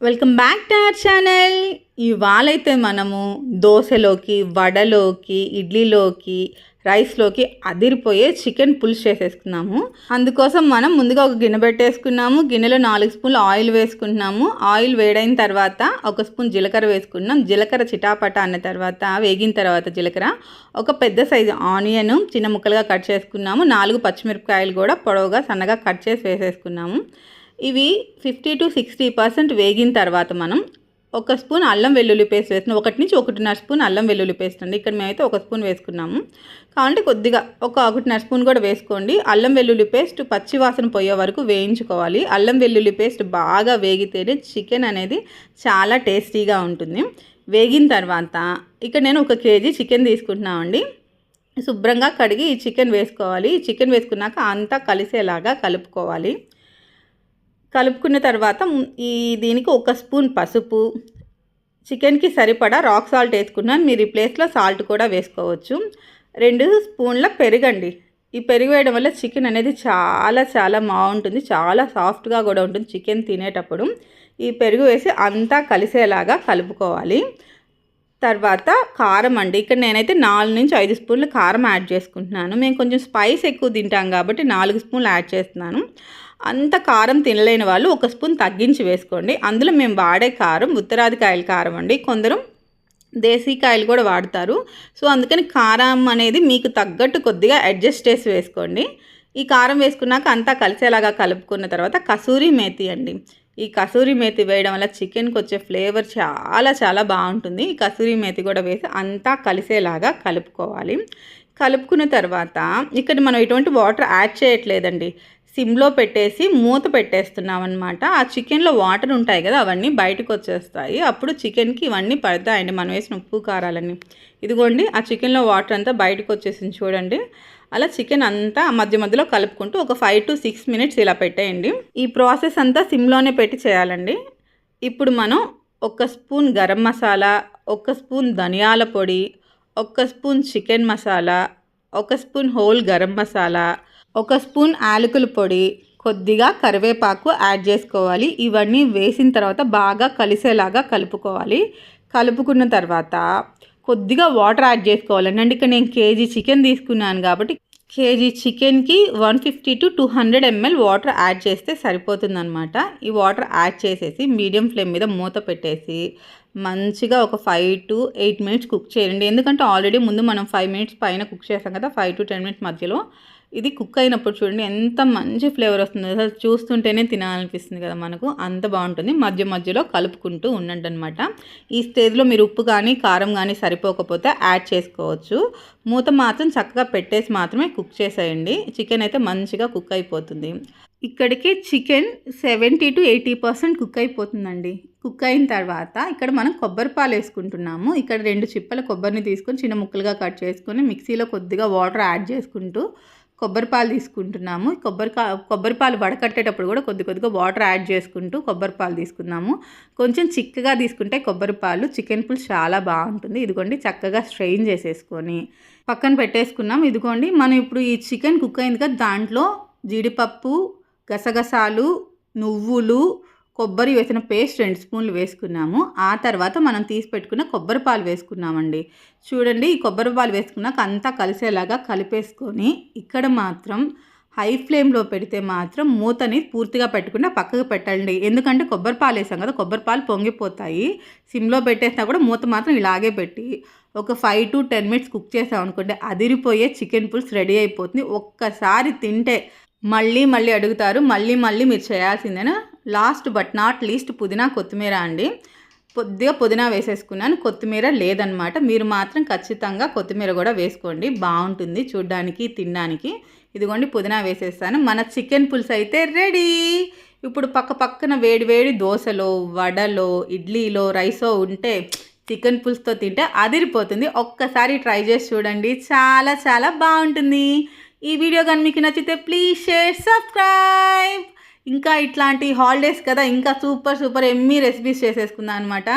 Welcome back to our channel. ఇవాళైతే మనము దోశలోకి వడలోకి ఇడ్లీలోకి రైస్లోకి అదిరిపోయే చికెన్ పులుసు చేసేసుకున్నాము. అందుకోసం మనం ముందుగా ఒక గిన్నె పెట్టేసుకున్నాము. గిన్నెలో నాలుగు స్పూన్లు ఆయిల్ వేసుకుంటున్నాము ఆయిల్ వేడైన తర్వాత ఒక స్పూన్ జీలకర్ర వేసుకున్నాం. జీలకర్ర చిటాపట అన్న తర్వాత వేగిన తర్వాత జీలకర్ర. ఒక పెద్ద సైజు ఆనియన్ చిన్న ముక్కలుగా కట్ చేసుకున్నాము. నాలుగు పచ్చిమిరపకాయలు కూడా పొడవుగా సన్నగా కట్ చేసి వేసేసుకున్నాము. ఇవి ఫిఫ్టీ టు సిక్స్టీ పర్సెంట్ వేగిన తర్వాత మనం ఒక స్పూన్ అల్లం వెల్లుల్లి పేస్ట్ వేస్తున్నాం. ఒకటి నుంచి ఒకటిన్నర స్పూన్ అల్లం వెల్లుల్లి పేస్ట్ అండి. ఇక్కడ మేమైతే ఒక స్పూన్ వేసుకున్నాము. కాబట్టి కొద్దిగా ఒక ఒకటిన్నర స్పూన్ కూడా వేసుకోండి. అల్లం వెల్లుల్లి పేస్ట్ పచ్చి వాసన పోయే వరకు వేయించుకోవాలి. అల్లం వెల్లుల్లి పేస్ట్ బాగా వేగితేనే చికెన్ అనేది చాలా టేస్టీగా ఉంటుంది. వేగిన తర్వాత ఇక్కడ నేను ఒక కేజీ చికెన్ తీసుకుంటున్నామండి. శుభ్రంగా కడిగి ఈ చికెన్ వేసుకోవాలి. ఈ చికెన్ వేసుకున్నాక అంతా కలిసేలాగా కలుపుకోవాలి. కలుపుకున్న తర్వాత ఈ దీనికి ఒక స్పూన్ పసుపు చికెన్కి సరిపడా రాక్ సాల్ట్ వేసుకున్నాను. మీరు ఈ ప్లేస్లో సాల్ట్ కూడా వేసుకోవచ్చు. రెండు స్పూన్ల పెరుగండి. ఈ పెరుగు వేయడం వల్ల చికెన్ అనేది చాలా చాలా బాగుంటుంది. చాలా సాఫ్ట్గా కూడా ఉంటుంది చికెన్ తినేటప్పుడు. ఈ పెరుగు వేసి అంతా కలిసేలాగా కలుపుకోవాలి. తర్వాత కారం అండి. ఇక్కడ నేనైతే నాలుగు నుంచి ఐదు స్పూన్లు కారం యాడ్ చేసుకుంటున్నాను. మేము కొంచెం స్పైస్ ఎక్కువ తింటాం కాబట్టి నాలుగు స్పూన్లు యాడ్ చేస్తున్నాను. అంత కారం తినలేని వాళ్ళు ఒక స్పూన్ తగ్గించి వేసుకోండి. అందులో మేము వాడే కారం ఉత్తరాది కాయల కారం అండి. కొందరు దేశీ కాయలు కూడా వాడతారు. సో అందుకని కారం అనేది మీకు తగ్గట్టు కొద్దిగా అడ్జస్ట్ చేసి వేసుకోండి. ఈ కారం వేసుకున్నాక అంతా కలిసేలాగా కలుపుకున్న తర్వాత కసూరి మేతి అండి. ఈ కసూరి మేతి వేయడం వల్ల చికెన్కి వచ్చే ఫ్లేవర్ చాలా చాలా బాగుంటుంది. ఈ కసూరి మేతి కూడా వేసి అంతా కలిసేలాగా కలుపుకోవాలి. కలుపుకున్న తర్వాత ఇక్కడ మనం ఎటువంటి వాటర్ యాడ్ చేయట్లేదండి. సిమ్లో పెట్టేసి మూత పెట్టేస్తున్నాం అనమాట ఆ చికెన్లో వాటర్ ఉంటాయి కదా అవన్నీ బయటకు వచ్చేస్తాయి. అప్పుడు చికెన్కి ఇవన్నీ పడతాయండి. మనం వేసిన ఉప్పు కారాలన్నీ. ఇదిగోండి ఆ చికెన్లో వాటర్ అంతా బయటకు వచ్చేసింది చూడండి. అలా చికెన్ అంతా మధ్య మధ్యలో కలుపుకుంటూ ఒక ఫైవ్ టు సిక్స్ మినిట్స్ ఇలా పెట్టేయండి. ఈ ప్రాసెస్ అంతా సిమ్లోనే పెట్టి చేయాలండి. ఇప్పుడు మనం ఒక స్పూన్ గరం మసాలా ఒక స్పూన్ ధనియాల పొడి ఒక స్పూన్ చికెన్ మసాలా ఒక స్పూన్ హోల్ గరం మసాలా ఒక స్పూన్ యాలకుల పొడి కొద్దిగా కరివేపాకు యాడ్ చేసుకోవాలి. ఇవన్నీ వేసిన తర్వాత బాగా కలిసేలాగా కలుపుకోవాలి. కలుపుకున్న తర్వాత కొద్దిగా వాటర్ యాడ్ చేసుకోవాలండి. అంటే ఇక్కడ నేను కేజీ చికెన్ తీసుకున్నాను కాబట్టి కేజీ చికెన్కి one fifty to two hundred ML water add చేస్తే సరిపోతుందన్నమాట. ఈ వాటర్ యాడ్ చేసేసి మీడియం ఫ్లేమ్ మీద మూత పెట్టేసి మంచిగా ఒక five to eight minutes cook చేయండి. ఎందుకంటే ఆల్రెడీ ముందు మనం ఫైవ్ మినిట్స్ పైన కుక్ చేస్తాం కదా ఫైవ్ టు టెన్ మినిట్స్ మధ్యలో ఇది కుక్ అయినప్పుడు చూడండి ఎంత మంచి ఫ్లేవర్ వస్తుంది. అసలు చూస్తుంటేనే తినాలనిపిస్తుంది కదా మనకు. అంత బాగుంటుంది. మధ్య మధ్యలో కలుపుకుంటూ ఉండండి అనమాట ఈ స్టేజ్లో మీరు ఉప్పు కానీ కారం కానీ సరిపోకపోతే యాడ్ చేసుకోవచ్చు. మూత మాత్రం చక్కగా పెట్టేసి మాత్రమే కుక్ చేసేయండి. చికెన్ అయితే మంచిగా కుక్ అయిపోతుంది. ఇక్కడికి chicken seventy to eighty percent cook అయిపోతుందండి. కుక్ అయిన తర్వాత ఇక్కడ మనం కొబ్బరి పాలు వేసుకుంటున్నాము. ఇక్కడ రెండు చిప్పల కొబ్బరిని తీసుకొని చిన్న ముక్కలుగా కట్ చేసుకొని మిక్సీలో కొద్దిగా వాటర్ యాడ్ చేసుకుంటూ కొబ్బరి పాలు తీసుకుంటున్నాము. కొబ్బరి కొబ్బరి పాలు వడకట్టేటప్పుడు కూడా కొద్ది కొద్దిగా వాటర్ యాడ్ చేసుకుంటూ కొబ్బరి పాలు తీసుకున్నాము కొంచెం చిక్కగా తీసుకుంటే కొబ్బరి పాలు చికెన్ పులుసు చాలా బాగుంటుంది. ఇదిగోండి చక్కగా స్ట్రెయిన్ చేసేసుకొని పక్కన పెట్టేసుకున్నాం. ఇదిగోండి మనం ఇప్పుడు ఈ చికెన్ కుక్ అయింది కదా దాంట్లో జీడిపప్పు గసగసాలు నువ్వులు కొబ్బరి వేసిన పేస్ట్ రెండు స్పూన్లు వేసుకున్నాము. ఆ తర్వాత మనం తీసి పెట్టుకున్న కొబ్బరి పాలు వేసుకున్నామండి. చూడండి ఈ కొబ్బరి పాలు వేసుకున్నాక అంతా కలిసేలాగా కలిపేసుకొని ఇక్కడ మాత్రం హై ఫ్లేమ్లో పెడితే మాత్రం మూతని పూర్తిగా పెట్టకుండా పక్కకు పెట్టండి ఎందుకంటే కొబ్బరి పాలు వేసాం కదా కొబ్బరి పాలు పొంగిపోతాయి. సిమ్లో పెట్టేసినా కూడా మూత మాత్రం ఇలాగే పెట్టి ఒక five to ten minutes cook చేసాం అనుకుంటే అదిరిపోయే చికెన్ పులుసు రెడీ అయిపోతుంది. ఒక్కసారి తింటే మళ్ళీ మళ్ళీ అడుగుతారు మళ్ళీ మళ్ళీ మీరు చేయాల్సిందేనా? లాస్ట్ బట్ నాట్ లీస్ట్ పుదీనా కొత్తిమీర అండి. కొద్దిగా పుదీనా వేసేసుకున్నాను. కొత్తిమీర లేదనమాట. మీరు మాత్రం ఖచ్చితంగా కొత్తిమీర కూడా వేసుకోండి. బాగుంటుంది చూడ్డానికి తినడానికి. ఇదిగోండి పుదీనా వేసేస్తాను. మన చికెన్ పులుసు అయితే రెడీ. ఇప్పుడు పక్క పక్కన వేడి వేడి దోశలో వడలో ఇడ్లీలో రైసో ఉంటే చికెన్ పులుసుతో తింటే అదిరిపోతుంది. ఒక్కసారి ట్రై చేసి చూడండి. చాలా చాలా బాగుంటుంది. ఈ వీడియో కానీ మీకు నచ్చితే ప్లీజ్ షేర్ సబ్స్క్రైబ్. ఇంకా ఇట్లాంటి హాలిడేస్ కదా ఇంకా సూపర్ సూపర్ ఎమ్మీ రెసిపీస్ చేసేసుకుందాం అనమాట